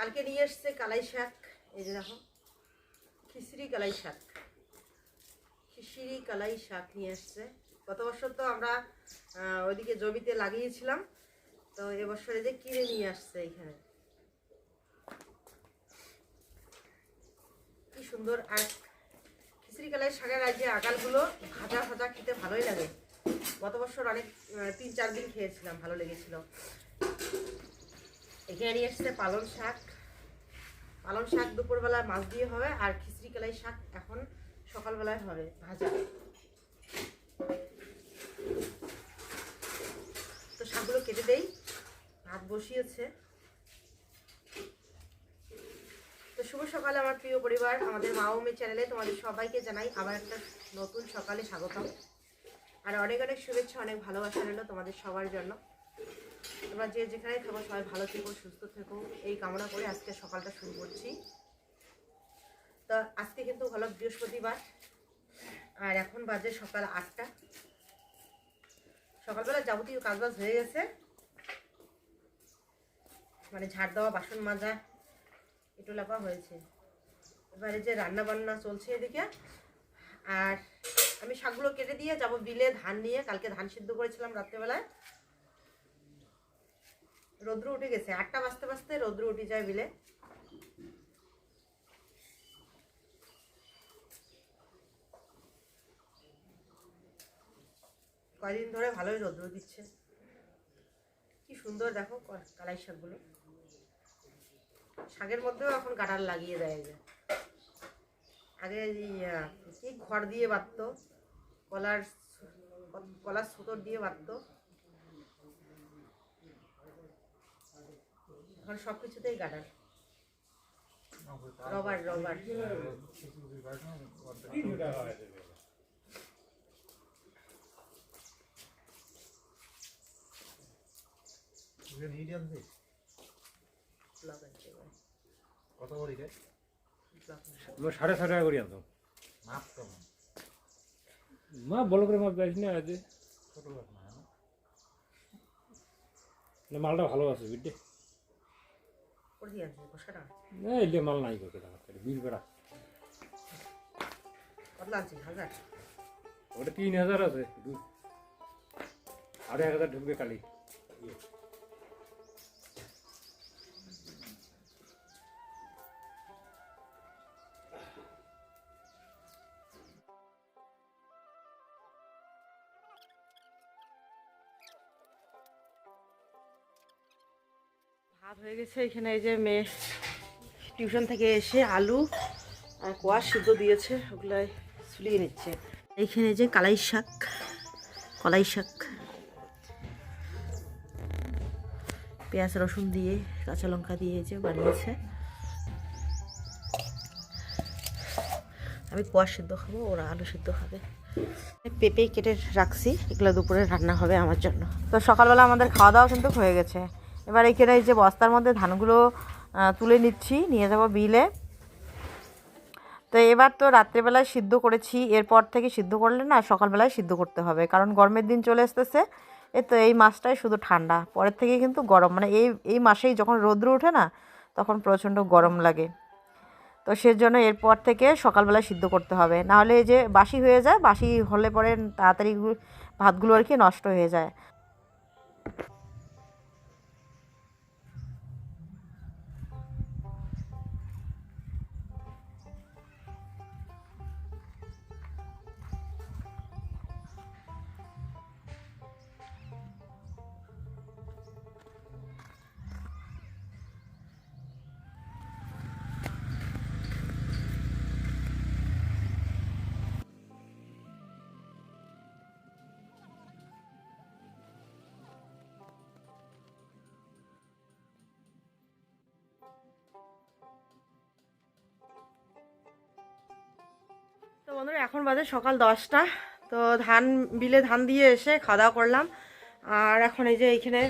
কালকে নিয়ে এসছে কালাই শাক, এই যে দেখো, খিচড়ি কালাই শাক। খিচড়ি কালাই শাক নিয়ে এসছে। গত বছর তো আমরা ওইদিকে জমিতে লাগিয়েছিলাম, তো এবছরে যে কিনে নিয়ে আসছে এখানে কি সুন্দর, আর খিচড়ি কালাই শাকের আর যে আগালগুলো ভাজা ভাজা খেতে ভালোই লাগে। গত বছর অনেক তিন চার দিন খেয়েছিলাম, ভালো লেগেছিল। এখানে নিয়ে এসছে পালং শাক। পালং শাক দুপুরবেলা মাছ দিয়ে হবে আর খিচড়ি কালাই শাক এখন সকালবেলায় হবে ভাজা। তো শাকগুলো কেটে দেই, ভাত বসিয়েছে। তো শুভ সকালে আমার প্রিয় পরিবার, আমাদের মা মেয়ে চ্যানেলে তোমাদের সবাইকে জানাই আবার একটা নতুন সকালে স্বাগতম। আর অনেক অনেক শুভেচ্ছা, অনেক ভালোবাসা রইল তোমাদের সবার জন্য। তোমরা যে যেখানে থাকো, সবাই ভালো থেকো, সুস্থ থেকো। এই কামনা করে আজকে সকালটা শুরু করছি। তো আজকে কিন্তু হলো বৃহস্পতিবার, আর এখন বাজে সকাল আটটা। সকালবেলা যাবতীয় কাজবাজ হয়ে গেছে। মানে ঝাড় দেওয়া, বাসন মাজা একটু লাফা হয়েছে। এবারে যে রান্না বান্না চলছে এদিকে, আর আমি শাকগুলো কেটে দিয়ে যাব বিলে ধান নিয়ে। কালকে ধান সিদ্ধ করেছিলাম রাত্রেবেলায়। রৌদ্র উঠে গেছে। আটটা বাজতে বাজতে রৌদ্র উঠে যায় বিলে। কয়দিন ধরে ভালোই রৌদ্র দিচ্ছে। কি সুন্দর দেখো কালাই শাকগুলো। শাকের মধ্যেও এখন গাডার লাগিয়ে দেয় যে। আগে কি খড় দিয়ে বাঁধতো, কলার কলার সুতোর দিয়ে বাঁধতো। এখন সব কিছুতেই গাডার। Rubber rubber. কত। সাড়ে টাকা কেমন মা, বলো করে মালটা ভালো আছে, বুঝলি করে দিয়ে আনছে বসাটা না এলে মাল নাই করে বিল বেড়া ওটা তিন হাজার আছে আড়াই হাজার ঢুকবে কালি ভাত হয়ে গেছে, এখানে এই যে মেয়ে টিউশন থেকে এসে আলু আর কোয়াশ সিদ্ধ দিয়েছে, ওগুলাই ছুলিয়ে নিচ্ছে। এইখানে যে কালাই শাক, কলাই শাক, পেঁয়াজ, রসুন দিয়ে, কাঁচা লঙ্কা দিয়ে যে বানিয়েছে। আমি কোয়াশ সিদ্ধ খাব, ওরা আলু সিদ্ধ খাবে। পেঁপে কেটে রাখছি, এগুলো দুপুরে রান্না হবে আমার জন্য। তো সকালবেলা আমাদের খাওয়া দাওয়া কিন্তু হয়ে গেছে। এবার এখানে এই যে বস্তার মধ্যে ধানগুলো তুলে নিচ্ছি, নিয়ে যাব বিলে। তো এবার তো রাত্রেবেলায় সিদ্ধ করেছি, এরপর থেকে সিদ্ধ করলে না সকালবেলায় সিদ্ধ করতে হবে, কারণ গরমের দিন চলে আসতেছে। এ তো এই মাসটাই শুধু ঠান্ডা, পরের থেকে কিন্তু গরম মানে এই এই মাসেই যখন রৌদ্র ওঠে না, তখন প্রচণ্ড গরম লাগে। তো সেজন্য এরপর থেকে সকালবেলা সিদ্ধ করতে হবে, নাহলে যে বাসি হয়ে যায়, বাসি হলে পরে তাড়াতাড়ি ভাতগুলো আর কি নষ্ট হয়ে যায়। তো বন্ধুরা, এখন বাজে সকাল দশটা। তো ধান, বিলে ধান দিয়ে এসে খাওয়া দাওয়া করলাম। আর এখন এই যে এইখানে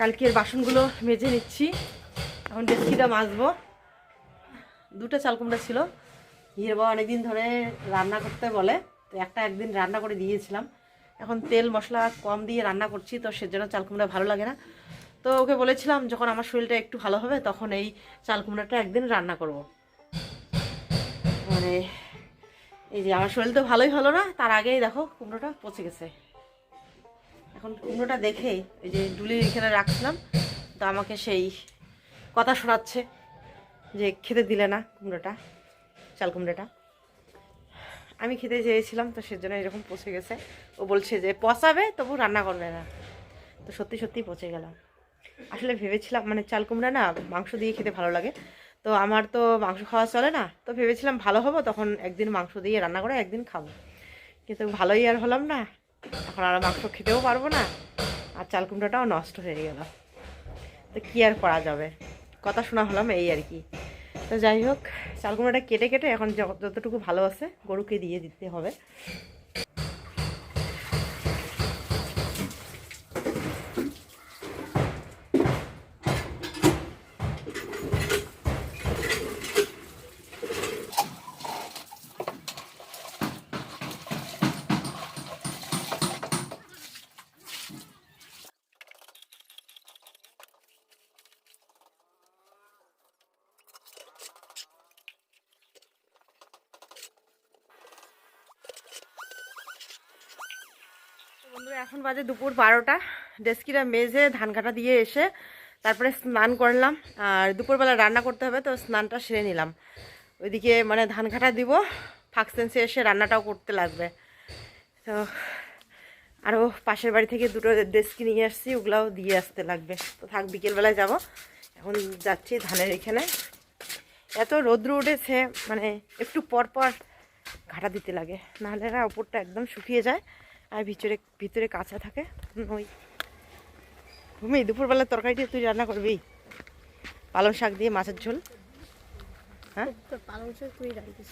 কালকের বাসনগুলো মেজে নিচ্ছি। এখন ডেস্কিটা মাজবো। দুটো চাল কুমড়া ছিল। হিরে বাবা অনেকদিন ধরে রান্না করতে বলে, তো একটা একদিন রান্না করে দিয়েছিলাম। এখন তেল, মশলা কম দিয়ে রান্না করছি, তো সেজন্য চাল কুমড়া ভালো লাগে না। তো ওকে বলেছিলাম, যখন আমার শরীরটা একটু ভালো হবে, তখন এই চাল কুমড়াটা একদিন রান্না করব। মানে এই যে, আমার শরীর তো ভালোই হলো না, তার আগেই দেখো কুমড়োটা পচে গেছে। এখন কুমড়োটা দেখে এই যে ডুলির এখানে রাখছিলাম, তো আমাকে সেই কথা শোনাচ্ছে যে খেতে দিলে না কুমড়োটা, চাল কুমড়োটা। আমি খেতে চেয়েছিলাম, তো সেজন্য এরকম পচে গেছে। ও বলছে যে, পচাবে, তবু রান্না করবে না। তো সত্যি সত্যি পচে গেলাম। আসলে ভেবেছিলাম মানে চাল কুমড়া না মাংস দিয়ে খেতে ভালো লাগে তো আমার তো মাংস খাওয়া চলে না, তো ভেবেছিলাম ভালো হব, তখন একদিন মাংস দিয়ে রান্না করে একদিন খাব। কিন্তু ভালোই আর হলাম না, এখন আর মাংস খেতেও পারব না, আর চাল কুমড়াটাও নষ্ট হয়ে গেল। তো কী আর করা যাবে? কথা শোনা হলাম এই আর কি। তো যাই হোক, চাল কুমড়াটা কেটে কেটে এখন যত- যতটুকু ভালো আছে গরুকে দিয়ে দিতে হবে। এখন বাজে দুপুর বারোটা। ডেস্কিরা মেজে ধান কাটা দিয়ে এসে তারপরে স্নান করলাম। আর দুপুরবেলা রান্না করতে হবে, তো স্নানটা সেরে নিলাম। ওইদিকে মানে ধান কাটা দিব ফাঁকসেন্সে এসে রান্নাটাও করতে লাগবে। তো আরও পাশের বাড়ি থেকে দুটো ডেস্কি নিয়ে আসছি, ওগুলাও দিয়ে আসতে লাগবে। তো থাক, বিকেলবেলায় যাব। এখন যাচ্ছি ধানের এখানে। এত রৌদ্র উঠেছে মানে একটু পর পর ঘাটা দিতে লাগে। নাহলে না, ওপরটা একদম শুকিয়ে যায়। আর ভিতরে ভিতরে কাঁচা থাকে ওই। ভূমি দুপুরবেলা তরকারিটা তুই রান্না করবি? পালং শাক দিয়ে মাছের ঝোল। হ্যাঁ? পালং শাক তুই রান্ধিস।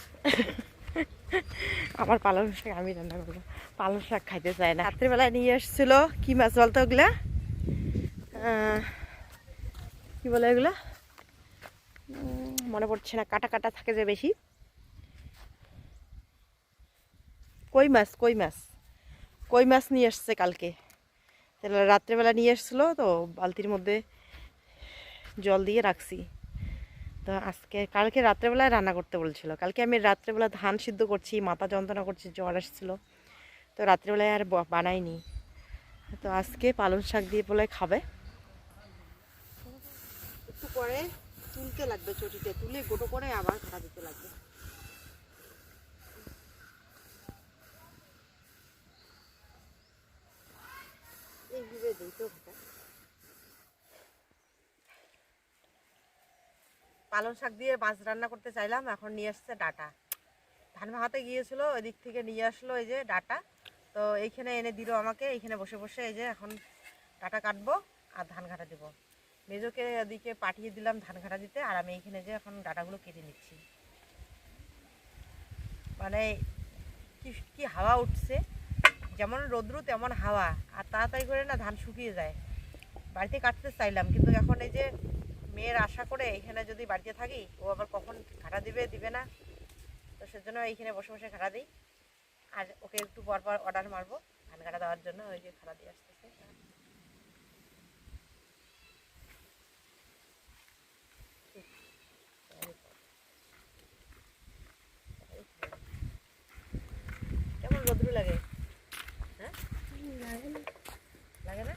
আমার পালং শাক আমি রান্না করব। পালং শাক খাইতে চায় না। রাত্রিবেলায় নিয়ে এসেছিল কি মাছ বলতো ওগুলা? কি বলে এগুলা উম, মনে পড়ছে না কাটা কাটা থাকে যে বেশি। কই মাছ কই মাছ? কই মাছ নিয়ে এসছে কালকে? তাহলে রাত্রেবেলা নিয়ে এসেছিল তো, বালতির মধ্যে জল দিয়ে রাখছি। তো আজকে, কালকে রাত্রেবেলায় রান্না করতে বলছিল। কালকে আমি রাত্রেবেলা ধান সিদ্ধ করছি, মাথা যন্ত্রণা করছি, জ্বর আসছিল। তো রাত্রেবেলায় আর বানাইনি। তো আজকে পালং শাক দিয়ে বলে খাবে। একটু পরে তুলতে লাগবে চটিতে, তুলে গোটো করে আবার খাটা দিতে লাগবে। এইভাবে পালং শাক দিয়ে মাছ রান্না করতে চাইলাম, এখন নিয়ে আসছে ডাটা। ধান ভাঙাতে গিয়েছিল ওই দিক থেকে নিয়ে আসলো এই যে ডাটা। তো এইখানে এনে দিল আমাকে, এইখানে বসে বসে এই যে এখন ডাটা কাটবো আর ধান ঘাটা দেবো। মেজোকে ওদিকে পাঠিয়ে দিলাম ধান ঘাটা দিতে, আর আমি এইখানে যে এখন ডাটাগুলো কেটে নিচ্ছি। মানে কি হাওয়া উঠছে। যেমন রৌদ্র, তেমন হাওয়া। আর তাড়াতাড়ি করে না ধান শুকিয়ে যায়। বাড়িতে কাটতে চাইলাম, কিন্তু এখন এই যে মেয়ের আশা করে এখানে যদি বাড়িতে থাকি, ও আবার কখন ঘাটা দিবে দিবে না? তো সেজন্য এইখানে বসে বসে ঘাটা দিই। আর ওকে একটু পর পর অর্ডার মারবো, ধান কাটা দেওয়ার জন্য, ওই যে ঘাটা দিয়ে আসতেছে কেমন রোদ্রু লাগে হ্যাঁ লাগে না?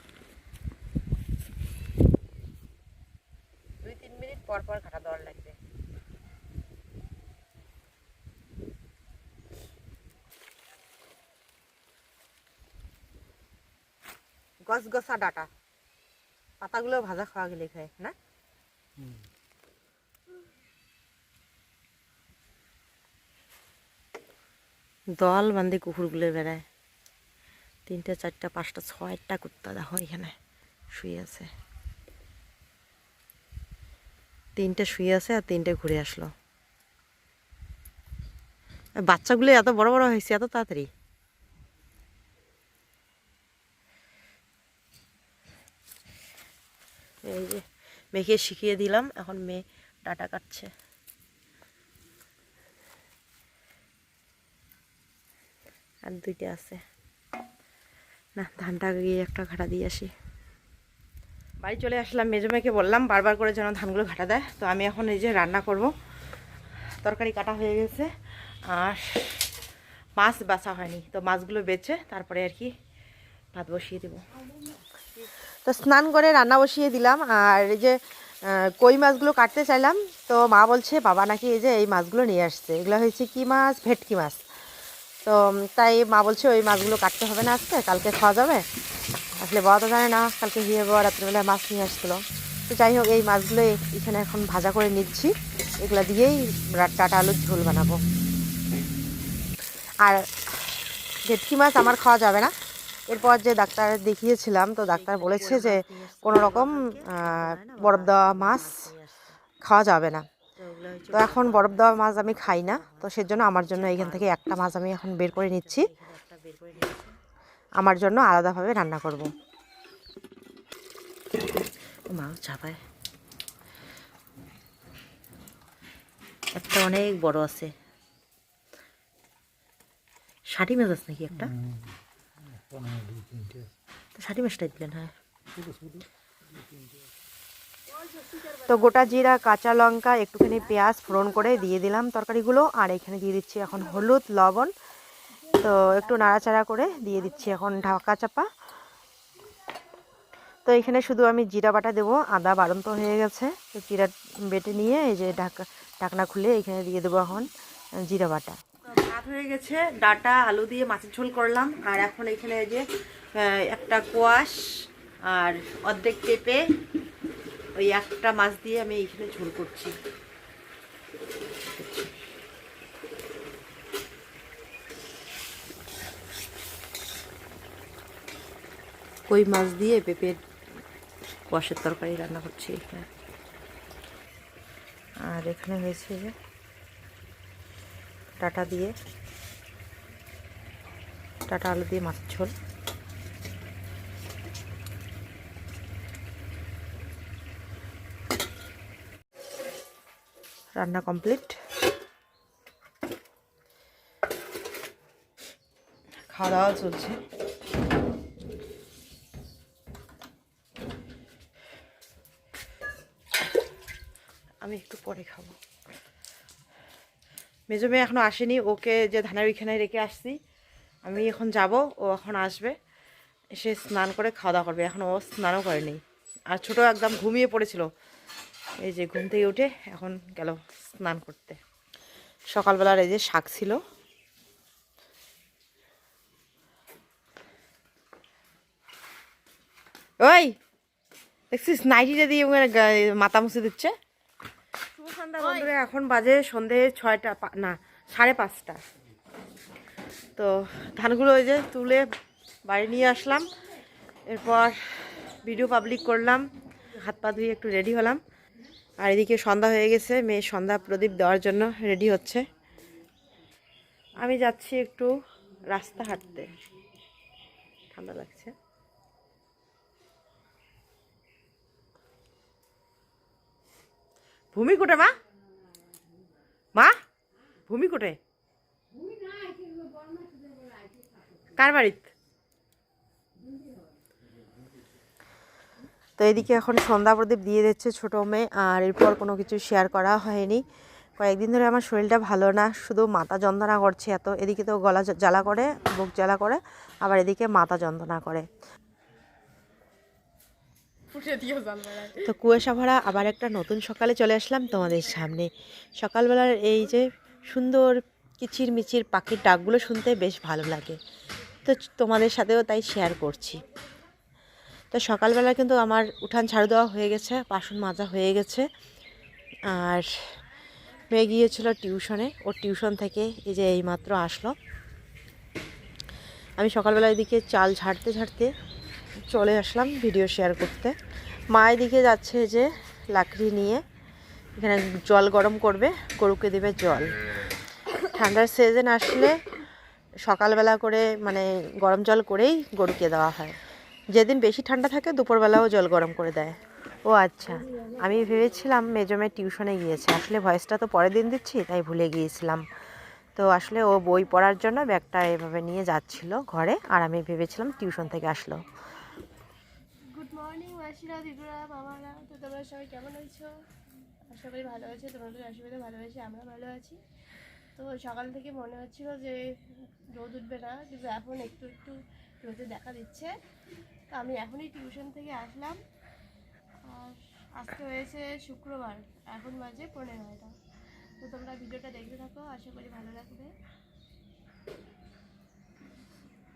দুই তিন মিনিট পর পর ঘাটা দেওয়ার লাগবে। গছ গছা ডাটা। পাতাগুলো ভাজা খাওয়া গেলে খায় না? দল বান্ধে কুকুরগুলো বেড়ায়। তিনটা, চারটা, পাঁচটা, ছয়টা কুত্তা দেখো এখানে শুয়ে আছে। তিনটে শুয়ে আছে আর তিনটে ঘুরে আসলো। বাচ্চাগুলো এত বড় বড় হয়েছে, এত তাড়াতাড়ি। এই যে মেয়েকে শিখিয়ে দিলাম, এখন মেয়ে ডাটা কাটছে। আর দুইটা আছে। না ধানটা গিয়ে একটা ঘাটা দিয়ে আসি। বাড়ি চলে আসলাম মেজমেকে বললাম বারবার করে যেন ধানগুলো ঘাটা দেয়। তো আমি এখন এই যে রান্না করব। তরকারি কাটা হয়ে গেছে আর মাছ বাছা হয়নি। তো মাছগুলো বেছে তারপরে আর কি ভাত বসিয়ে দেবো। তো স্নান করে রান্না বসিয়ে দিলাম আর এই যে কই মাছগুলো কাটতে চাইলাম তো মা বলছে বাবা নাকি এই যে এই মাছগুলো নিয়ে আসছে। এগুলো হয়েছে কি মাছ? ভেটকি মাছ। তো তাই মা বলছে, ওই মাছগুলো কাটতে হবে না আজকে, কালকে খাওয়া যাবে। আসলে বাবা তো জানে না, কালকে গিয়ে বাবা রাত্রিবেলায় মাছ নিয়ে আসছিল। তো যাই হোক, এই মাছগুলো এখানে এখন ভাজা করে নিচ্ছি। এগুলো দিয়েই ডাটা আলুর ঝোল বানাবো। আর ভেটকি মাছ আমার খাওয়া যাবে না। এরপর যে ডাক্তার দেখিয়েছিলাম, তো ডাক্তার বলেছে যে কোনো রকম বরফ দেওয়া মাছ খাওয়া যাবে না। তো এখন বরফ দেওয়া মাছ আমি খাই না তো সেজন্য আমার জন্য এখান থেকে একটা মাছ আমি এখন বের করে নিচ্ছি। আমার জন্য আলাদাভাবে রান্না করব। মা চাপায়। একটা অনেক বড় আছে। ষাটি মাছ আছে নাকি একটা? তো ষাটি মাছটাই দিলেন হ্যাঁ। তো গোটা জিরা, কাঁচা লঙ্কা, একটুখানি পেঁয়াজ ফোড়ন করে দিয়ে দিলাম তরকারিগুলো। আর এখানে দিয়ে দিচ্ছি এখন হলুদ, লবণ। তো একটু নাড়াচাড়া করে দিয়ে দিচ্ছি এখন ঢাকা চাপা। তো এখানে শুধু আমি জিরা বাটা দেবো, আদা বাড়ন্ত হয়ে গেছে। তো জিরা বেটে নিয়ে এই যে ঢাকা, ঢাকনা খুলে এখানে দিয়ে দেবো এখন জিরা বাটা। ভাত হয়ে গেছে, ডাটা, আলু দিয়ে মাছের ঝোল করলাম। আর এখন এখানে যে একটা কোয়াশ আর অর্ধেক পেঁপে ওই একটা মাছ দিয়ে আমি এইখানে ঝোল করছি। কই মাছ দিয়ে পেঁপের কোয়াশের তরকারি রান্না করছি এখানে আর এখানে হয়েছে যে টাটা দিয়ে টাটা আলু দিয়ে মাছের ঝোল। রান্না কমপ্লিট খাওয়া দাওয়া চলছে। আমি একটু পরে খাব। মেজো মেয়ে এখনও আসেনি, ওকে যে ধানের ওইখানে রেখে আসছি। আমি এখন যাব, ও এখন আসবে। এসে স্নান করে খাওয়া দাওয়া করবে। এখন ও স্নানও করেনি। আর ছোট একদম ঘুমিয়ে পড়েছিল। এই যে ঘুম থেকে উঠে এখন গেল স্নান করতে। সকালবেলার এই যে শাক ছিল। ওই দেখছিস নাইটিটা দিয়ে মাথা মুছে দিচ্ছে? শুভ সন্ধ্যা বন্ধুরা এখন বাজে সন্ধে ছয়টা না সাড়ে পাঁচটা। তো ধানগুলো ওই যে তুলে বাড়ি নিয়ে আসলাম। এরপর ভিডিও পাবলিক করলাম। হাত পা ধুয়ে একটু রেডি হলাম। আর এদিকে সন্ধ্যা হয়ে গেছে, মেয়ে সন্ধ্যা প্রদীপ দেওয়ার জন্য রেডি হচ্ছে। আমি যাচ্ছি একটু রাস্তা হাঁটতে। ঠান্ডা লাগছে। ভূমি কোটে, মা? মা? ভূমি কোটে? কার বাড়িত তো এদিকে এখন সন্ধ্যা প্রদীপ দিয়ে দিচ্ছে ছোটো মেয়ে আর এরপর কোনো কিছু শেয়ার করা হয়নি। কয়েকদিন ধরে আমার শরীরটা ভালো না শুধু মাথা যন্ত্রণা করছে এত। এদিকে তো গলা জ্বালা করে বুক জ্বালা করে আবার এদিকে মাথা যন্ত্রণা করে। তো কুয়াশা ভরা আবার একটা নতুন সকালে চলে আসলাম তোমাদের সামনে। সকালবেলার এই যে সুন্দর কিচির মিচির পাখির ডাকগুলো শুনতে বেশ ভালো লাগে। তো তোমাদের সাথেও তাই শেয়ার করছি। তো সকালবেলা কিন্তু আমার উঠান ঝাড়ু দেওয়া হয়ে গেছে, বাসন মাজা হয়ে গেছে। আর মেয়ে গিয়েছিল টিউশনে ওর টিউশন থেকে এই যে এইমাত্র আসলো। আমি সকালবেলা এদিকে চাল ঝাড়তে ঝাড়তে চলে আসলাম ভিডিও শেয়ার করতে। মা এদিকে যাচ্ছে যে লাকড়ি নিয়ে, এখানে জল গরম করবে, গরুকে দেবে জল। ঠান্ডার সিজন আসলে সকালবেলা করে মানে গরম জল করেই গরুকে দেওয়া হয়। যেদিন বেশি ঠান্ডা থাকে, দুপুরবেলাও জল গরম করে দেয়। ও আচ্ছা। আমি ভেবেছিলাম মেজমে টিউশনে গিয়েছে। আসলে ভয়েসটা তো পরের দিন দিচ্ছি, তাই ভুলে গিয়েছিলাম। তো আসলে ও বই পড়ার জন্য ব্যাগটা এভাবে নিয়ে যাচ্ছিল ঘরে, আর আমি ভেবেছিলাম টিউশন থেকে আসলো। গুড মর্নিং মাসিরা, দিদুরা, মামারা। তো তোমরা সবাই কেমন আছো? আশা করি ভালো আছো, তোমাদের আশীর্বাদে ভালো আছি, আমরা ভালো আছি। তো সকাল থেকে মনে হচ্ছিল যে রোদ উঠবে না, কিন্তু এখন একটু একটু রোদে দেখা দিচ্ছে। আমি এখনই টিউশন থেকে আসলাম। আর আজকে হয়েছে শুক্রবার, এখন বাজে পনেরো নয়টা। তো তোমরা ভিডিওটা দেখতে থাকো, আশা করি ভালো লাগবে।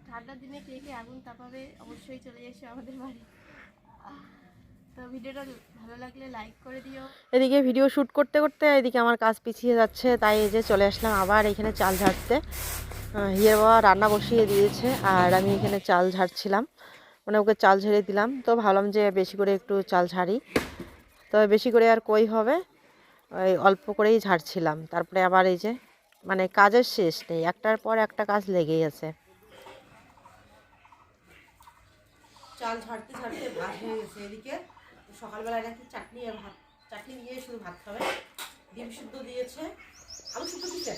ঠান্ডার দিনে কে কে আগুন তাপাবে, অবশ্যই চলে এসো আমাদের বাড়ি। তো ভিডিওটা ভালো লাগলে লাইক করে দিও। এদিকে ভিডিও শ্যুট করতে করতে এদিকে আমার কাজ পিছিয়ে যাচ্ছে, তাই এই যে চলে আসলাম আবার এখানে চাল ঝাড়তে। হিয়ের বাবা রান্না বসিয়ে দিয়েছে, আর আমি এখানে চাল ঝাড়ছিলাম। মানে ওকে চাল ঝেড়ে দিলাম। তো ভাবলাম যে বেশি করে একটু চাল ঝাড়ি। তো বেশি করে আর কই হবে? ওই অল্প করেই ঝাড়ছিলাম। তারপরে আবার এই যে মানে কাজের শেষ নেই। একটার পর একটা কাজ লেগেই আছে। চাল ঝাড়তে ঝাড়তে ভাত হয়ে গেছে। এদিকে সকালবেলায় নাকি চাটনি আর ভাত? চাটনি দিয়ে শুধু ভাত খাবে। ডিম সিদ্ধ দিয়েছে। আলু সিদ্ধ দিয়েছে?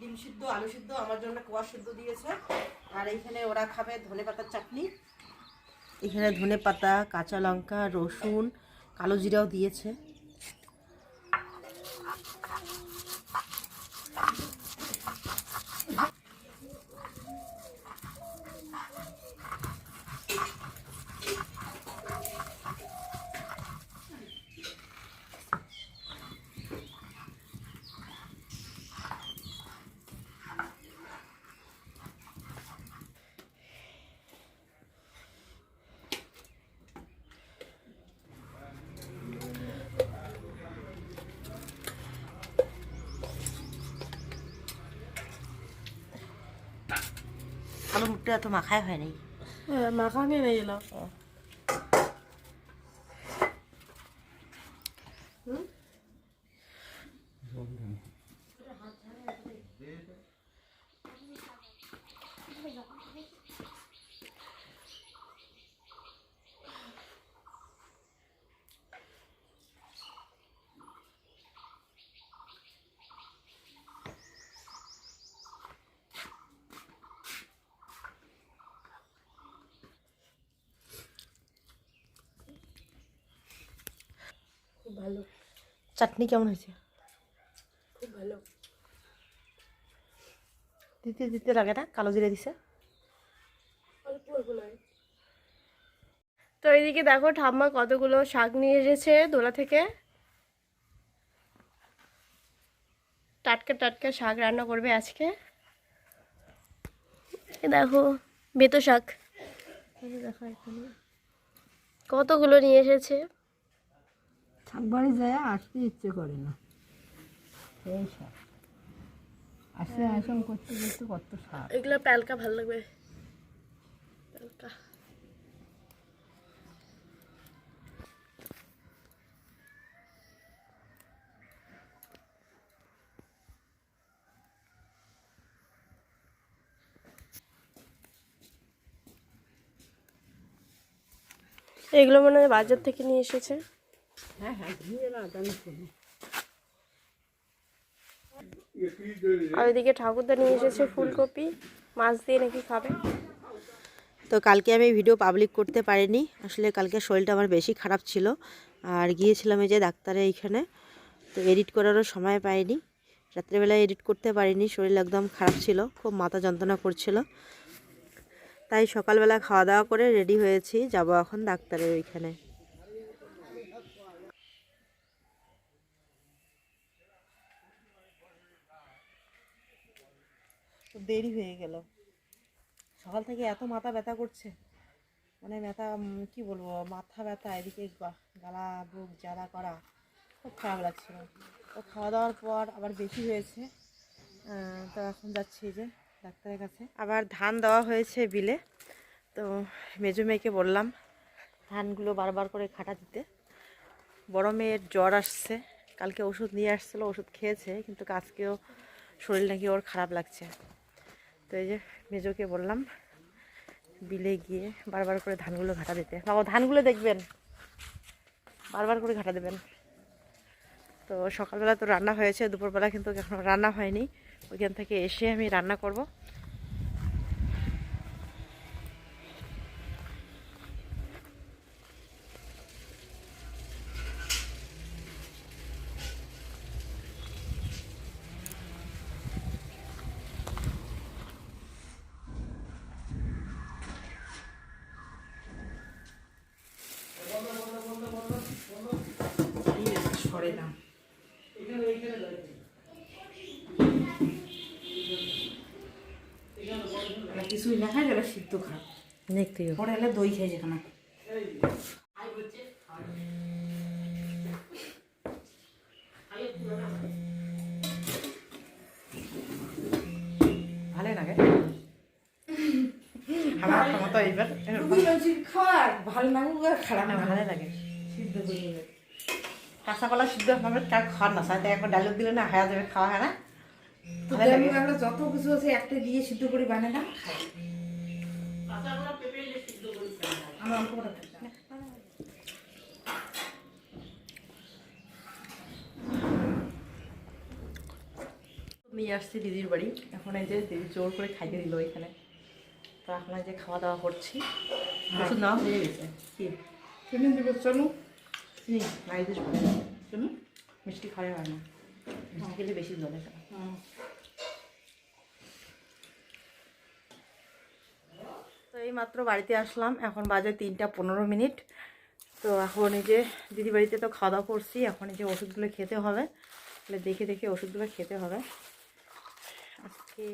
ডিম সিদ্ধ, আলু সিদ্ধ, আমার জন্য কোয়া সিদ্ধ দিয়েছে। আর এইখানে ওরা খাবে ধনে পাতার চাটনি। এখানে ধনে পাতা, কাঁচা লঙ্কা, রসুন, কালো জিরাও দিয়েছে। আলু মুটটা এত মাখাই হয় নাই মাখা নিয়ে এলো খুব ভালো। চাটনি কেমন হয়েছে? খুব ভালো। দিতে দিতে লাগে না? কালো জিরে দিছে? তো এইদিকে দেখো ঠাম্মা কতগুলো শাক নিয়ে এসেছে দোলা থেকে। টাটকা টাটকা শাক রান্না করবে আজকে। দেখো বেতো শাক। দেখো এখানে। কতগুলো নিয়ে এসেছে? বাড়ি যায়, আসতে ইচ্ছে করে না। সব। করতে কত এগুলো প্যালকা লাগবে। প্যালকা। এগুলো মনে হয় বাজার থেকে নিয়ে এসেছে। হ্যাঁ হ্যাঁ ধুয়ে আর ওইদিকে ঠাকুরদা নিয়ে এসেছে ফুলকপি মাছ দিয়ে নাকি খাবে। তো কালকে আমি ভিডিও পাবলিক করতে পারিনি। আসলে কালকে শরীরটা আমার বেশি খারাপ ছিল। আর গিয়েছিলাম এই যে ডাক্তারে এইখানে। তো এডিট করারও সময় পাইনি। রাত্রেবেলায় এডিট করতে পারিনি। শরীর একদম খারাপ ছিল। খুব মাথা যন্ত্রণা করছিল। তাই সকালবেলা খাওয়া দাওয়া করে রেডি হয়েছি। যাব এখন ডাক্তারের ওইখানে। দেরি হয়ে গেল। সকাল থেকে এত মাথা ব্যথা করছে। মানে ব্যথা কি বলব, মাথা ব্যথা, এদিকে গলা, বুক, জ্বালা করা, খুব খারাপ লাগছিল। তো খাওয়া দাওয়ার পর আবার বেশি হয়েছে। তো এখন যাচ্ছি যে ডাক্তারের কাছে। আবার ধান দেওয়া হয়েছে বিলে। তো মেজো মেয়েকে বললাম, ধানগুলো বারবার করে খাটা দিতে। বড় মেয়ের জ্বর আসছে। কালকে ওষুধ নিয়ে আসছিল, ওষুধ খেয়েছে, কিন্তু আজকেও শরীর নাকি ওর খারাপ লাগছে। তো এই যে মেজোকে বললাম, বিলে গিয়ে বারবার করে ধানগুলো ঘাটা দিতে। বাবা, ধানগুলো দেখবেন, বারবার করে ঘাটা দেবেন। তো সকালবেলা তো রান্না হয়েছে, দুপুরবেলা কিন্তু এখন রান্না হয়নি। ওইখান থেকে এসে আমি রান্না করব। সিদ্ধ খা দেখতেও পরে এলে দই খাই যেখানে। ভালো লাগে। আমার মতো এইবার খাওয়ার ভালো না খারাপ না ভালো লাগে। সিদ্ধ করে কাঁচা কলা সিদ্ধ খাওয়ার না সাথে একবার ডালুক দিলে না হয়ে যাবে খাওয়া হয় না। তো ভালো আমরা যত কিছু আছে একটা দিয়ে সিদ্ধ করে বানালাম খাই অল্প করে। নিয়ে আসছি দিদির বাড়ি। এখন এই যে দিদি জোর করে খাইতে দিল এখানে। তো এখন এই যে খাওয়া দাওয়া করছি। ওষুধ নেওয়া হয়ে গেছে। কি? চিনি দিব চলো। চিনি? নাই দিস মিষ্টি খাওয়া হয় না। খেলে বেশি জলে খায় তো এই মাত্র বাড়িতে আসলাম। এখন বাজে তিনটা পনেরো মিনিট। তো এখন এই যে দিদি বাড়িতে তো খাওয়া দাওয়া করছি, এখন এই যে ওষুধগুলো খেতে হবে। তাহলে দেখে দেখে ওষুধগুলো খেতে হবে। আজকে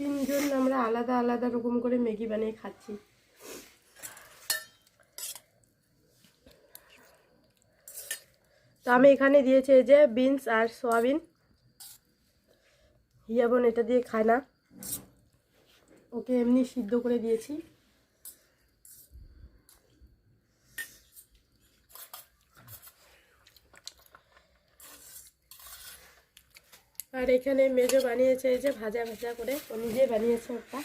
তিনজন আমরা আলাদা আলাদা রকম করে ম্যাগি বানিয়ে খাচ্ছি। তো আমি এখানে দিয়েছি যে বিনস আর সোয়াবিন। ইয়াবন এটা দিয়ে খায় না। ওকে এমনি সিদ্ধ করে দিয়েছি। আর এখানে মেজো বানিয়েছে এই যে ভাজা ভাজা করে। ও নিজে বানিয়েছে একটা।